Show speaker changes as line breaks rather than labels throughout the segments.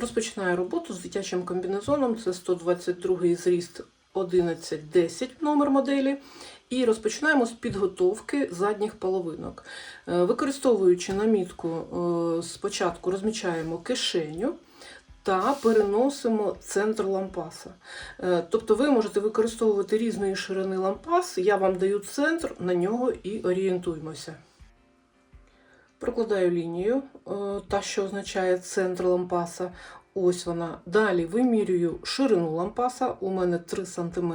Розпочинаю роботу з дитячим комбінезоном. Це 122 зріст 1110 номер моделі. І розпочинаємо з підготовки задніх половинок. Е, Використовуючи намітку, е, спочатку розмічаємо кишеню та переносимо центр лампаса. Е, Тобто ви можете використовувати різної ширини лампас. Я вам даю центр, на нього і орієнтуємося. Прокладаю лінію, е, та, що означає центр лампаса. Ось вона. Далі вимірюю ширину лампаса, у мене 3 см,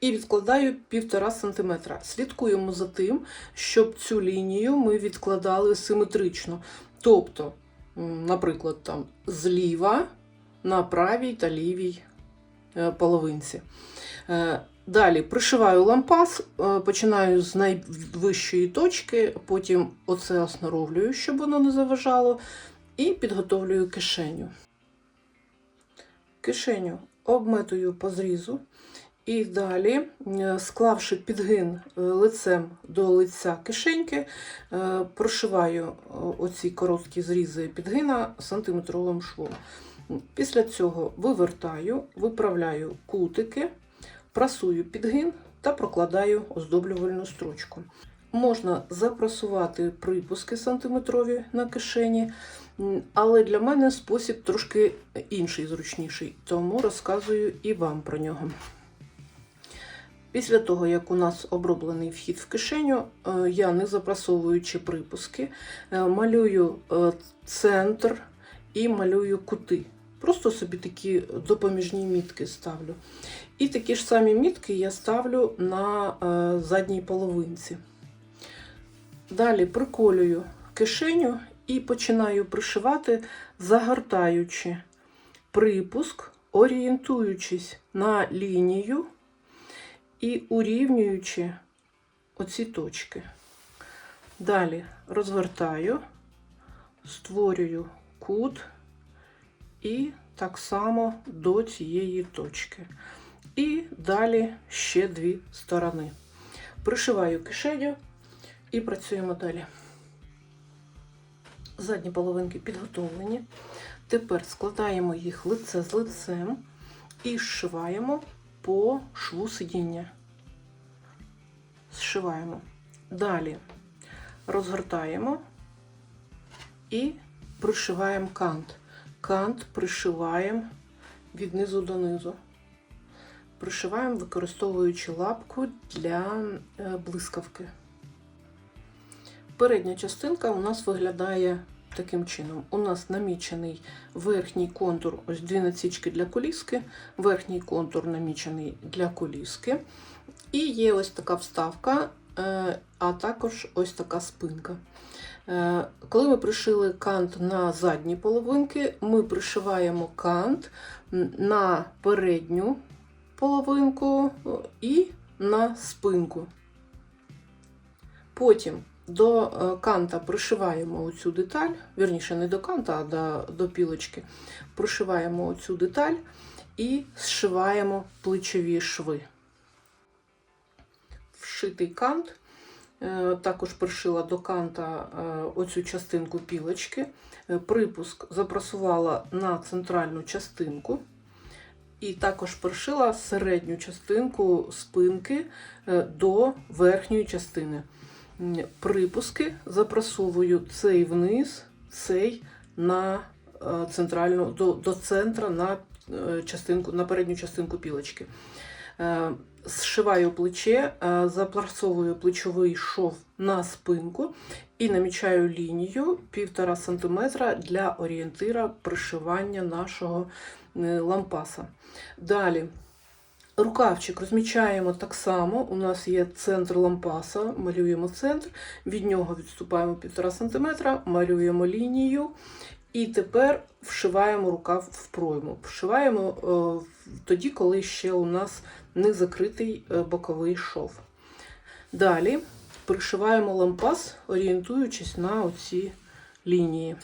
і відкладаю 1,5 см. Слідкуємо за тим, щоб цю лінію ми відкладали симетрично. Тобто, наприклад, там зліва на правій та лівій е, половинці. Далі пришиваю лампас, е, починаю з найвищої точки, потім оце осноровлюю, щоб воно не заважало, і підготовлюю кишеню. Кишеню обметую по зрізу, і далі, е, склавши підгин е, лицем до лиця кишеньки, прошиваю оці короткі зрізи підгина сантиметровим швом. Після цього вивертаю, виправляю кутики, прасую підгин та прокладаю оздоблювальну строчку. Можна запрасувати припуски сантиметрові на кишені, але для мене спосіб трошки інший, зручніший, тому розказую і вам про нього. Після того, як у нас оброблений вхід в кишеню, е, я, не запрасовуючи припуски, е, малюю е, центр і малюю кути. Просто собі такі допоміжні мітки ставлю. І такі ж самі мітки я ставлю на е, задній половинці. Далі приколюю кишеню і починаю пришивати, загортаючи припуск, орієнтуючись на лінію і урівнюючи оці точки. Далі розвертаю, створюю кут і так само до цієї точки. І далі ще дві сторони. Пришиваю кишеню і працюємо далі. Задні половинки підготовлені. Тепер складаємо їх лице з лицем і зшиваємо по шву сидіння. Зшиваємо. Далі розгортаємо і пришиваємо кант. Кант пришиваємо від низу до низу. Пришиваємо, використовуючи лапку для е, блискавки. Передня частинка у нас виглядає таким чином. У нас намічений верхній контур, ось дві насічки для коліски, верхній контур намічений для коліски. І є ось така вставка, е, а також ось така спинка. Е, Коли ми пришили кант на задні половинки, ми пришиваємо кант на передню половинку і на спинку. Потім до е, канта пришиваємо оцю деталь, вірніше, не до канта, а до, до пілочки. Пришиваємо оцю деталь і зшиваємо плечові шви. Вшитий кант. Е, Також пришила до канта е, оцю частинку пілочки. Е, Припуск запрасувала на центральну частинку. І також пришила середню частинку спинки до верхньої частини. Припуски запрасовую цей вниз, цей на центральну, до, до центра на, частинку, на передню частинку пілочки. Зшиваю плече, е, запрасовую плечовий шов на спинку і намічаю лінію 1,5 см для орієнтира пришивання нашого е, лампаса. Далі рукавчик розмічаємо так само. У нас є центр лампаса, малюємо центр, від нього відступаємо 1,5 см, малюємо лінію. І тепер вшиваємо рукав в пройму. Вшиваємо е, тоді, коли ще у нас не закритий е, боковий шов. Далі пришиваємо лампас, орієнтуючись на оці лінії.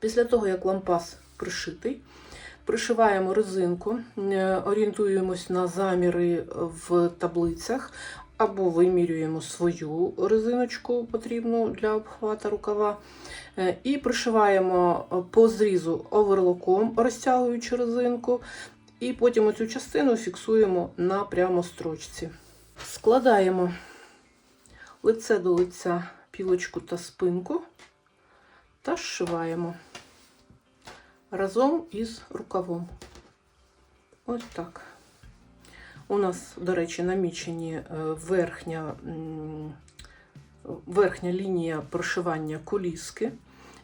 Після того, як лампас пришитий, пришиваємо резинку, е, орієнтуємось на заміри в таблицях, або вимірюємо свою резиночку потрібну для обхвата рукава. Е, І пришиваємо по зрізу оверлоком, розтягуючи резинку, і потім оцю частину фіксуємо на прямострочці. Складаємо лице до лиця пілочку та спинку та зшиваємо разом із рукавом. Ось так. У нас, до речі, намічені е, верхня, верхня лінія прошивання коліски,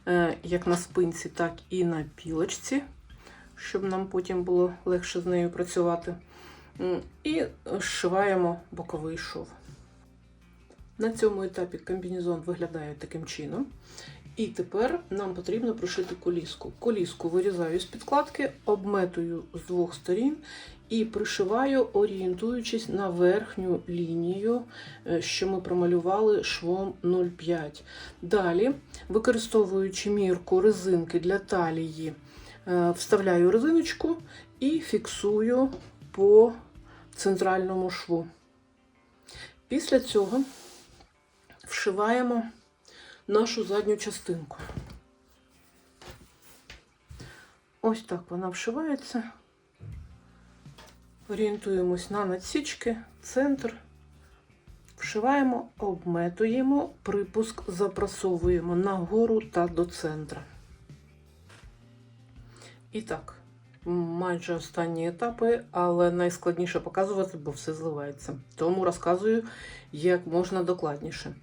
е, як на спинці, так і на пілочці, щоб нам потім було легше з нею працювати. І зшиваємо боковий шов. На цьому етапі комбінезон виглядає таким чином. І тепер нам потрібно пришити коліску. Коліску вирізаю з підкладки, обметую з двох сторін і пришиваю, орієнтуючись на верхню лінію, е, що ми промалювали швом 0,5. Далі, використовуючи мірку резинки для талії, вставляю резиночку і фіксую по центральному шву. Після цього вшиваємо нашу задню частинку. Ось так вона вшивається. Орієнтуємось на надсічки, центр. Вшиваємо, обметуємо, припуск запрасовуємо нагору та до центра. І так, майже останні етапи, але найскладніше показувати, бо все зливається. Тому розказую, як можна докладніше.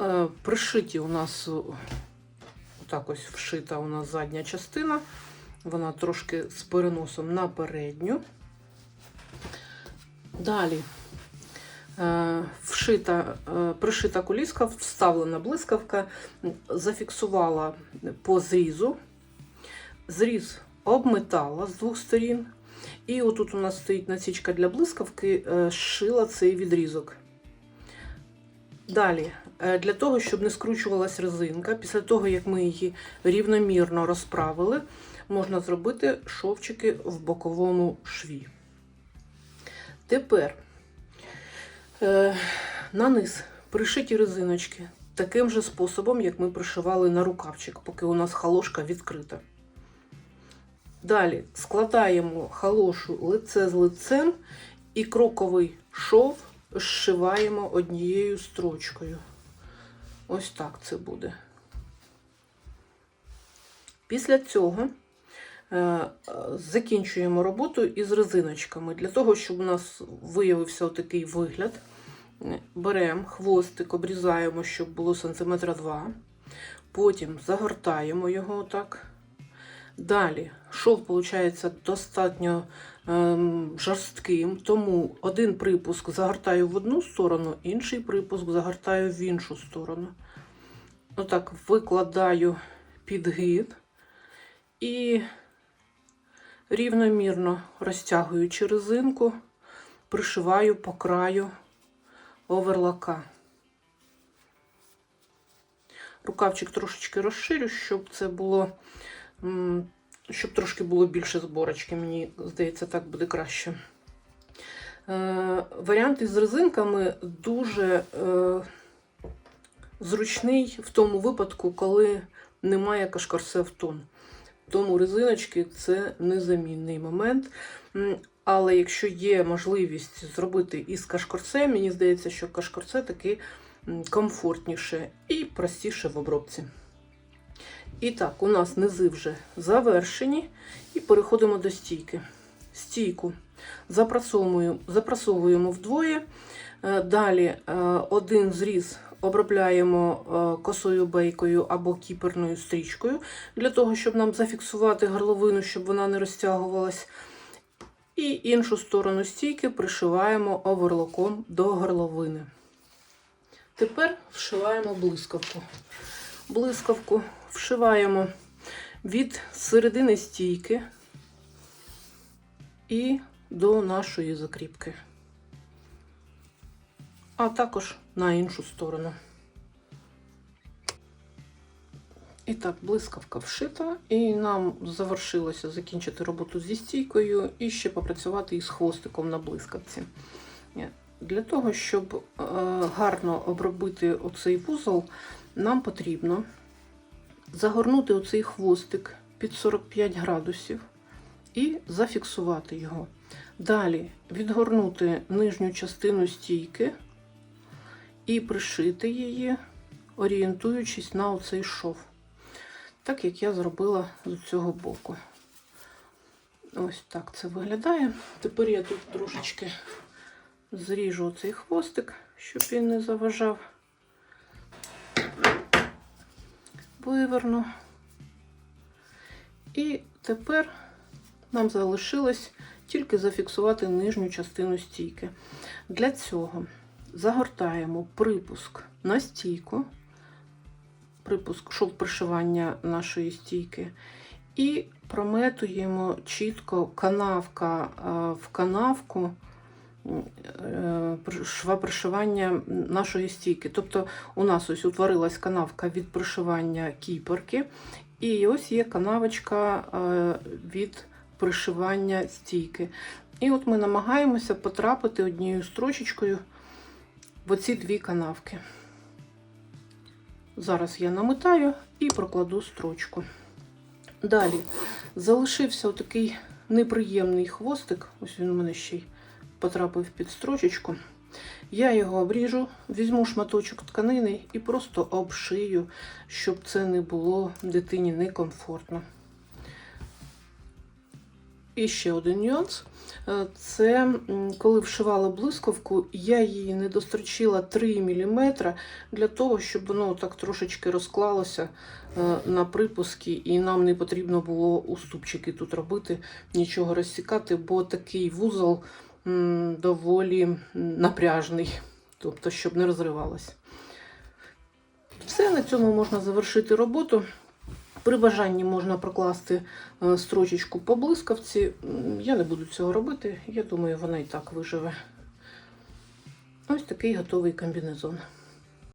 Е, Пришиті у нас так ось вшита у нас задня частина. Вона трошки з переносом на передню. Далі е, вшита, е, пришита коліска, вставлена блискавка, зафіксувала по зрізу. Зріз обметала з двох сторін. І отут у нас стоїть насічка для блискавки, е, зшила цей відрізок. Далі, е, для того, щоб не скручувалась резинка, після того, як ми її рівномірно розправили, можна зробити шовчики в боковому шві. Тепер е, на низ пришиті резиночки таким же способом, як ми пришивали на рукавчик, поки у нас халошка відкрита. Далі складаємо халошу лице з лицем і кроковий шов зшиваємо однією строчкою. Ось так це буде. Після цього е, закінчуємо роботу із резиночками. Для того, щоб у нас виявився отакий вигляд, беремо хвостик, обрізаємо, щоб було сантиметра 2. Потім загортаємо його отак. Далі шов, виходить, достатньо ем, жорстким, тому один припуск загортаю в одну сторону, інший припуск загортаю в іншу сторону. Отак викладаю підгиб і рівномірно розтягуючи резинку, пришиваю по краю оверлока. Рукавчик трошечки розширю, щоб це було. Щоб трошки було більше зборочки, мені здається, так буде краще. Е, варіант із резинками дуже е, зручний в тому випадку, коли немає кашкарсе в тон. Тому резиночки це незамінний момент. Але якщо є можливість зробити із кашкорце, мені здається, що кашкорце таки комфортніше і простіше в обробці. І так, у нас низи вже завершені, і переходимо до стійки. Стійку запрасовуємо, запрасовуємо вдвоє. Е, Далі е, один зріз обробляємо е, косою бейкою або кіперною стрічкою, для того, щоб нам зафіксувати горловину, щоб вона не розтягувалась. І іншу сторону стійки пришиваємо оверлоком до горловини. Тепер вшиваємо блискавку. Блискавку вшиваємо від середини стійки і до нашої закріпки, а також на іншу сторону. І так, блискавка вшита, і нам завершилося закінчити роботу зі стійкою і ще попрацювати із хвостиком на блискавці. Для того, щоб е, гарно обробити оцей вузол, нам потрібно загорнути оцей хвостик під 45 градусів і зафіксувати його. Далі відгорнути нижню частину стійки і пришити її, орієнтуючись на оцей шов. Так як я зробила з цього боку. Ось так це виглядає. Тепер я тут трошечки зріжу цей хвостик, щоб він не заважав. Виверну. І тепер нам залишилось тільки зафіксувати нижню частину стійки. Для цього загортаємо припуск на стійку, припуск шов пришивання нашої стійки, і прометуємо чітко канавка е, в канавку шва пришивання нашої стійки. Тобто у нас ось утворилась канавка від пришивання кіперки, і ось є канавочка е, від пришивання стійки. І от ми намагаємося потрапити однією строчечкою в оці дві канавки. Зараз я намотаю і прокладу строчку. Далі залишився отакий неприємний хвостик, ось він у мене ще й потрапив під строчечку. Я його обріжу, візьму шматочок тканини і просто обшию, щоб це не було дитині некомфортно. І ще один нюанс. Е, Це коли вшивала блискавку, я її не дострочила 3 мм для того, щоб воно так трошечки розклалося е, на припуски, і нам не потрібно було уступчики тут робити, нічого розсікати, бо такий вузол доволі напряжний, тобто, щоб не розривалось. Все, на цьому можна завершити роботу. При бажанні можна прокласти е, строчечку по блискавці. Я не буду цього робити. Я думаю, вона і так виживе. Ось такий готовий комбінезон.